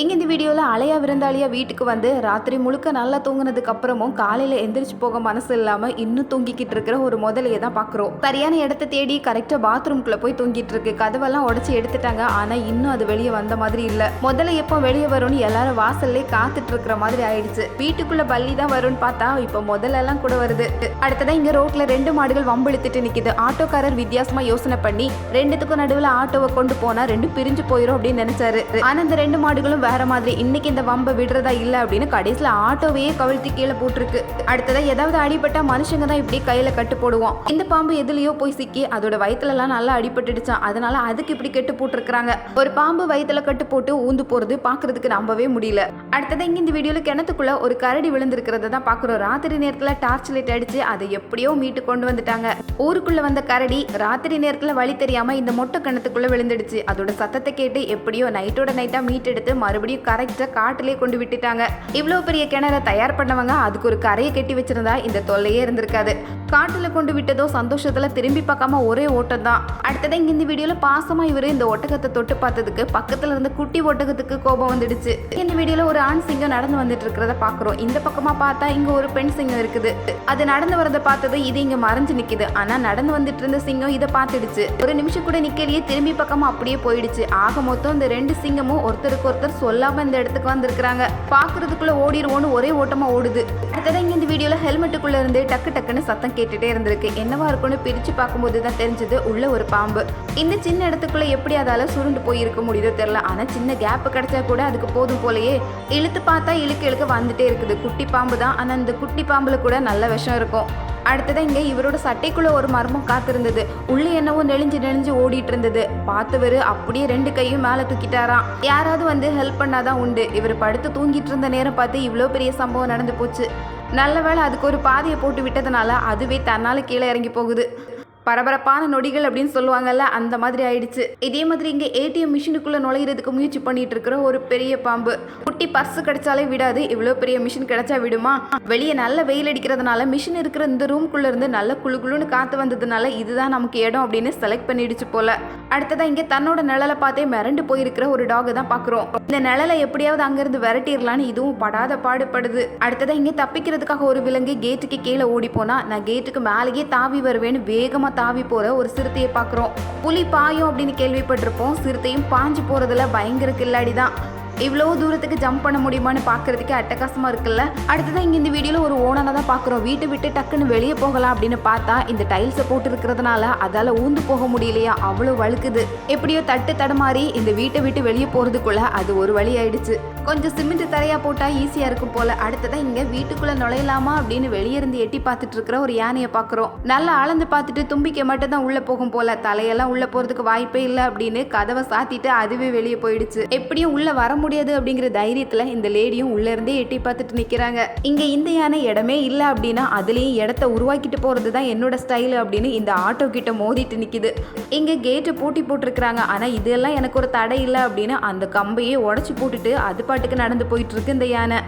இங்கே இந்த வீடியோவில் அலையா விருந்தாளியா வீட்டுக்கு வந்து ராத்திரி முழுக்க நல்லா தூங்கினதுக்கு அப்புறமும் காலையில் எந்திரிச்சு போக மனசு இல்லாமல் இன்னும் தூங்கிக்கிட்டு இருக்கிற ஒரு முதலையை தான் பார்க்குறோம் சரியான இடத்த தேடி கரெக்டாக பாத்ரூம்குள்ளே போய் தூங்கிட்டு இருக்கு. கதவெல்லாம் உடச்சி எடுத்துட்டாங்க. ஆனால் இன்னும் அது வெளியே வந்த மாதிரி இல்லை. முதல்ல எப்போ வெளியே வரும்னு எல்லாரும் வாசல்லே காத்துட்டு இருக்கிற மாதிரி ஆயிடுச்சு. வீட்டுக்குள்ள பள்ளி தான் வரும்னு பார்த்தா இப்போ முதலெல்லாம் கூட வருது. அடுத்ததான் இங்கே ரோட்ல ரெண்டு மாடுகள் வம்பிழுத்துட்டு நிற்கிது ஆட்டோக்காரர் வித்தியாசமாக யோசனை பண்ணி ரெண்டுத்துக்கும் நடுவில் ஆட்டோவை கொண்டு போனால் ரெண்டு பிரிஞ்சு போயிடும் அப்படின்னு நினைச்சாரு. ஆனால் இந்த ரெண்டு மாடுகளும் வேற மாதிரி. இன்னைக்கு இந்த வம்பை விடுறதா இல்ல அப்படின்னு கடைசியில ஆட்டோவையே கவிழ்த்தி கீழே போட்டிருக்கு. அடுத்ததா ஏதாவது அடிபட்டா மனுஷங்க தான் இப்படி கையில கட்டு போடுவோம். இந்த பாம்பு எதுலயோ போய் சிக்கி அதோட வயிற்றுலலாம் எல்லாம் நல்லா அடிபட்டுடுச்சான் அதனால அதுக்கு இப்படி கெட்டு போட்டிருக்காங்க ஒரு பாம்பு வயிற்றுல கட்டு போட்டு ஊந்து போறது பாக்குறதுக்கு நம்பவே முடியல. அடுத்ததாக இங்க இந்த வீடியோல கிணத்துக்குள்ள ஒரு கரடி விழுந்திருக்கிறத தான் பாக்குறோம். ராத்திரி நேரத்துல டார்ச் லைட் அடிச்சு அதை எப்படியோ மீட்டு கொண்டு வந்துட்டாங்க. ஊருக்குள்ள வந்த கரடி ராத்திரி நேரத்துல வழி தெரியாம இந்த மொட்டை கிணத்துக்குள்ள விழுந்துடுச்சு. அதோட சத்தத்தை கேட்டு எப்படியோ நைட்டோட நைட்டா மீட்டெடுத்து மறுபடியும் கரெக்டாக காட்டிலே கொண்டு விட்டுட்டாங்க. இவ்வளோ பெரிய கிணற தயார் பண்ணவங்க அதுக்கு ஒரு கரையை கட்டி வச்சிருந்தா இந்த தொல்லையே இருந்திருக்காது. காட்டில் கொண்டு விட்டதோ சந்தோஷத்தில் திரும்பி பார்க்காம ஒரே ஓட்டம் தான். அடுத்தது இங்கே இந்த வீடியோவில் பாசமாக இவர் இந்த ஒட்டகத்தை தொட்டு பார்த்ததுக்கு பக்கத்தில் இருந்த குட்டி ஒட்டகத்துக்கு கோபம் வந்துடுச்சு. இந்த வீடியோவில் ஒரு ஆண் சிங்கம் நடந்து வந்துட்டு இருக்கிறத பார்க்குறோம். இந்த பக்கமாக பார்த்தா இங்கே ஒரு பெண் சிங்கம் இருக்குது. அது நடந்து வரதை பார்த்தது இது இங்கே மறைஞ்சு நிற்கிது ஆனால் நடந்து வந்துட்டு இருந்த சிங்கம் இதை பார்த்துடுச்சு. ஒரு நிமிஷம் கூட நிற்கலையே திரும்பி பக்கமாக அப்படியே போயிடுச்சு. ஆக மொத்தம் இந்த ரெண்டு சிங்கமும் ஒருத்தருக்கு ஒருத்தர் சொல்லாமல் இந்த இடத்துக்கு வந்திருக்கிறாங்க. பார்க்குறதுக்குள்ளே ஓடிடுவோன்னு ஒரே ஓட்டமாக ஓடுது. அடுத்ததான் இங்கே இந்த வீடியோவில் ஹெல்மெட்டுக்குள்ளே இருந்து டக்கு டக்குன்னு சத்தம் கேட்டுகிட்டே இருந்திருக்கு. என்னவா இருக்கும்னு பிரித்து பார்க்கும்போது தான் தெரிஞ்சது உள்ள ஒரு பாம்பு. இந்த சின்ன இடத்துக்குள்ளே எப்படி அதால் சுருண்டு போய் இருக்க முடியுதோ தெரில ஆனால் சின்ன கேப் கிடைச்சா கூட அதுக்கு போதும் போலயே இழுத்து பார்த்தா இழுக்க இழுக்க வந்துட்டே இருக்குது. குட்டி பாம்பு தான். ஆனால் இந்த குட்டி பாம்புல கூட நல்ல விஷம் இருக்கும். அடுத்ததான் இங்கே இவரோட சட்டைக்குள்ள ஒரு மர்மம் காத்திருந்தது. உள்ளே என்னவோ நெளிஞ்சு நெளிஞ்சு ஓடிட்டு இருந்தது பார்த்தவர் அப்படியே ரெண்டு கையும் மேலே தூக்கிட்டாராம். யாராவது வந்து ஹெல்ப் பண்ணாதான் உண்டு. இவர் படுத்து தூங்கிட்டு இருந்த நேரம் பார்த்து இவ்வளோ பெரிய சம்பவம் நடந்து போச்சு. நல்ல வேளை அதுக்கு ஒரு பாதையை போட்டு விட்டதுனால அதுவே தன்னால் கீழே இறங்கி போகுது. பரபரப்பான நொடிகள் அப்படின்னு சொல்லுவாங்கல்ல அந்த மாதிரி ஆயிடுச்சு. இதே மாதிரி இங்க ஏடிஎம் மிஷினுக்குள்ள நுழையிறதுக்கு முயற்சி பண்ணிட்டு இருக்கிற ஒரு பெரிய பாம்பு. குட்டி பர்ஸ் கிடைச்சாலே விடாது இவ்வளோ பெரிய மிஷின் கிடைச்சா விடுமா? வெளியே நல்ல வெயில் அடிக்கிறதுனால மிஷின் இருக்கிற இந்த ரூம்குள்ள இருந்து நல்ல குளு குளுன்னு காத்து வந்ததுனால இதுதான் நமக்கு இடம் அப்படின்னு செலக்ட் பண்ணிடுச்சு போல. அடுத்ததான் இங்க தன்னோட நிழலை பார்த்தே மிரண்டு போயிருக்கிற ஒரு டாக் தான் பாக்குறோம் இந்த நிழலை எப்படியாவது அங்கிருந்து விரட்டிடலான்னு இதுவும் படாத பாடுபடுது. அடுத்ததான் இங்க தப்பிக்கிறதுக்காக ஒரு விலங்கு கேட்டுக்கு கீழே ஓடி போனா நான் கேட்டுக்கு மேலேயே தாவி வருவேன்னு வேகமாக தாவி போகிற ஒரு சிறுத்தையை பார்க்குறோம். புலி பாயும் அப்படின்னு கேள்விப்பட்டிருப்போம். சிறுத்தையும் பாஞ்சு போகிறதுல பயங்கர கில்லாடி தான். இவ்வளோ தூரத்துக்கு ஜம்ப் பண்ண முடியுமான்னு பார்க்கறதுக்கே அட்டகாசமாக இருக்குல்ல? அடுத்ததான் இங்கே இந்த வீடியோவில் ஒரு ஓனனை தான் பார்க்குறோம். வீட்டை விட்டு டக்குன்னு வெளியே போகலாம் அப்படின்னு பார்த்தா இந்த டைல்ஸை போட்டு இருக்கிறதுனால ஊந்து போக முடியலையா? அவ்வளோ வழுக்குது. எப்படியோ தட்டு தடமாறி இந்த வீட்டை விட்டு வெளியே போகிறதுக்குள்ளே அது ஒரு வழி ஆயிடுச்சு. கொஞ்சம் சிமெண்ட் தரையாக போட்டால் ஈஸியாக இருக்கும் போல. அடுத்ததான் இங்கே வீட்டுக்குள்ளே நுழையலாமா அப்படின்னு வெளியே இருந்து எட்டி பார்த்துட்டு இருக்கிற ஒரு யானையை பார்க்குறோம். நல்லா அளந்து பார்த்துட்டு தும்பிக்கை மட்டும் தான் உள்ளே போகும் போல. தலையெல்லாம் உள்ளே போகிறதுக்கு வாய்ப்பே இல்லை அப்படின்னு கதவை சாத்திட்டு அதுவே வெளியே போயிடுச்சு. எப்படியும் உள்ளே வர முடியாது அப்படிங்கிற தைரியத்தில் இந்த லேடியும் உள்ளே இருந்தே எட்டி பார்த்துட்டு நிற்கிறாங்க இங்கே இந்த யானை இடமே இல்லை அப்படின்னா அதுலேயும் இடத்த உருவாக்கிட்டு போகிறது தான் என்னோட ஸ்டைல் அப்படின்னு இந்த ஆட்டோ கிட்ட மோதிட்டு நிற்கிது இங்கே கேட்டு பூட்டி போட்டிருக்கிறாங்க. ஆனால் இதெல்லாம் எனக்கு ஒரு தடை இல்லை அப்படின்னு அந்த கம்பையே உடச்சி போட்டுட்டு அது பாட்டுக்கு நடந்து போயிட்டுருக்கு இந்த யானை.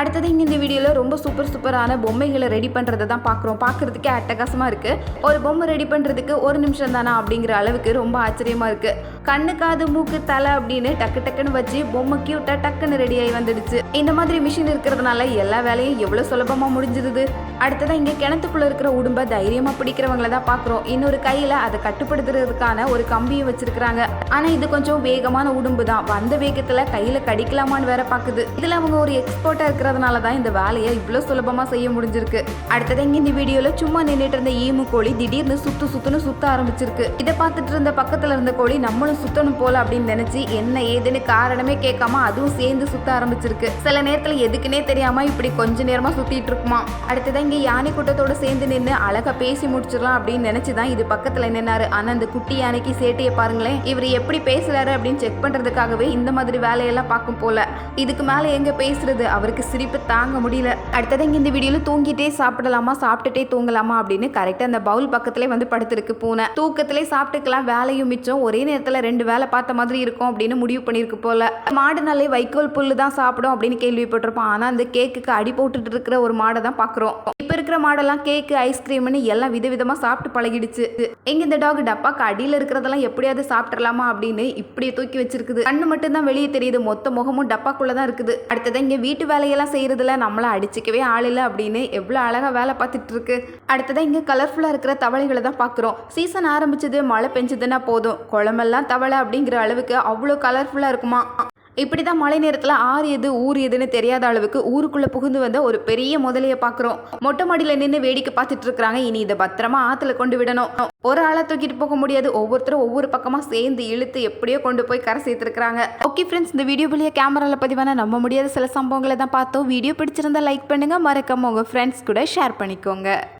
அடுத்தது இங்கே இந்த வீடியோவில் ரொம்ப சூப்பர் சூப்பரான பொம்மைகளை ரெடி பண்ணுறதை தான் பார்க்குறோம். பார்க்குறதுக்கே அட்டகாசமாக இருக்குது ஒரு பொம்மை ரெடி பண்ணுறதுக்கு ஒரு நிமிஷம் தானா அப்படிங்கிற அளவுக்கு ரொம்ப ஆச்சரியமாக இருக்குது கண்ணு காது மூக்கு தலை அப்படின்னு டக்கு டக்குன்னு வச்சு பொம்மை கியூட்டாக டக்குன்னு ரெடியாகி வந்துடுச்சு. இந்த மாதிரி மிஷின் இருக்கிறதுனால எல்லா வேலையும் எவ்வளோ சுலபமாக முடிஞ்சிருது? அடுத்ததான் இங்கே கிணத்துக்குள்ளே இருக்கிற உடும்பை தைரியமாக பிடிக்கிறவங்கள தான் பார்க்குறோம். இன்னொரு கையில் அதை கட்டுப்படுத்துறதுக்கான ஒரு கம்பியும் வச்சுருக்கிறாங்க. ஆனால் இது கொஞ்சம் வேகமான உடும்பு தான். வந்த வேகத்தில் கையில் கடிக்கலாமான்னு வேற பார்க்குது இதில் அவங்க ஒரு எக்ஸ்பர்ட்டாக இருக்கிறதுனால தான் இந்த வேலையை இவ்வளோ சுலபமாக செய்ய முடிஞ்சிருக்கு. அடுத்தது இங்கே இந்த வீடியோவில் சும்மா நின்றுட்டு இருந்த ஈமு கோழி திடீர்னு சுத்து சுத்துன்னு சுத்த ஆரம்பிச்சிருக்கு. இதை பார்த்துட்டு இருந்த பக்கத்தில் இருந்த கோழி நம்மளும் சுத்தணும் போல அப்படின்னு நினைச்சு என்ன ஏதுன்னு காரணமே கேட்காம அதுவும் சேர்ந்து சுத்த ஆரம்பிச்சிருக்கு. சில நேரத்தில் எதுக்குன்னே தெரியாம இப்படி கொஞ்ச நேரமா சுத்திட்டு இருக்குமா? அடுத்ததான் இங்கே யானை கூட்டத்தோட சேர்ந்து நின்று அழகா பேசி முடிச்சிடலாம் அப்படின்னு நினச்சி தான் இது பக்கத்தில் நின்னாரு. ஆனா அந்த குட்டி யானைக்கு சேட்டையை பாருங்களேன் இவர் எப்படி பேசுகிறாரு அப்படின்னு செக் பண்ணுறதுக்காகவே இந்த மாதிரி வேலையெல்லாம் பார்க்கும் போல. இதுக்கு மேலே எங்கே பேசுறது? அவருக்கு சிரிப்பு தாங்க முடியல. அடுத்தது இங்கே இந்த வீடியோவில் தூங்கிட்டே சாப்பிடலாமா? சாப்பிட்டுட்டே தூங்கலாமா? அப்படின்னு கரெக்டாக அந்த பவுல் பக்கத்துலேயே வந்து படுத்துருக்கு பூனை. தூக்கத்திலே சாப்பிட்டுக்கலாம் வேலையும் மிச்சம். ஒரே நேரத்தில் ரெண்டு வேலை பார்த்த மாதிரி இருக்கும் அப்படின்னு முடிவு பண்ணியிருக்கு போல. மாடுனாலே வைக்கோல் புல்லு தான் சாப்பிடும் அப்படின்னு கேள்விப்பட்டிருப்போம். ஆனால் அந்த கேக்குக்கு அடி போட்டுட்டு இருக்கிற ஒரு மாடை தான் பார்க்குறோம். இப்போ இருக்கிற மாடெல்லாம் கேக்கு ஐஸ்கிரீம்னு எல்லாம் விதவிதமாக சாப்பிட்டு பழகிடுச்சு. எங்கே இந்த டாக் டப்பாக்கு அடியில் இருக்கிறதெல்லாம் எப்படியாவது சாப்பிட்றலாமா அப்படின்னு இப்படியே தூக்கி வச்சிருக்குது. கண்ணு மட்டும் தான் வெளியே தெரியுது. மொத்த முகமும் டப்பாக்குள்ள தான் இருக்குது. அடுத்ததான் இங்க வீட்டு வேலையெல்லாம் செய்யறதுல நம்மளை அடிச்சுக்கவே ஆள் இல்லை அப்படின்னு எவ்வளவு அழகா வேலை பார்த்துட்டு இருக்கு. அடுத்ததான் இங்க கலர்ஃபுல்லா இருக்கிற தவளைகளை தான் பார்க்குறோம். சீசன் ஆரம்பிச்சது மழை பெஞ்சதுன்னா போதும். குளமெல்லாம் தவளை அப்படிங்கிற அளவுக்கு அவ்வளோ கலர்ஃபுல்லா இருக்குமா? இப்படி தான் மழை நேரத்தில் ஆறு எது ஊர் எதுன்னு தெரியாத அளவுக்கு ஊருக்குள்ளே புகுந்து வந்த ஒரு பெரிய முதலையை பார்க்குறோம் மொட்டை மாடியில் நின்று வேடிக்கை பார்த்துட்டு இருக்கிறாங்க. இனி இதை பத்திரமா ஆற்றுல கொண்டு விடணும். ஒரு ஆளை தூக்கிட்டு போக முடியாது. ஒவ்வொருத்தரும் ஒவ்வொரு பக்கமாக சேர்ந்து இழுத்து எப்படியோ கொண்டு போய் கரை சேர்த்துருக்குறாங்க. ஓகே ஃப்ரெண்ட்ஸ் இந்த வீடியோ வழியாக கேமராவில் பதிவான நம்ப முடியாத சில சம்பவங்களை தான் பார்த்தோம். வீடியோ பிடிச்சிருந்தா லைக் பண்ணுங்கள் மறக்காம உங்கள் ஃப்ரெண்ட்ஸ் கூட ஷேர் பண்ணிக்கோங்க.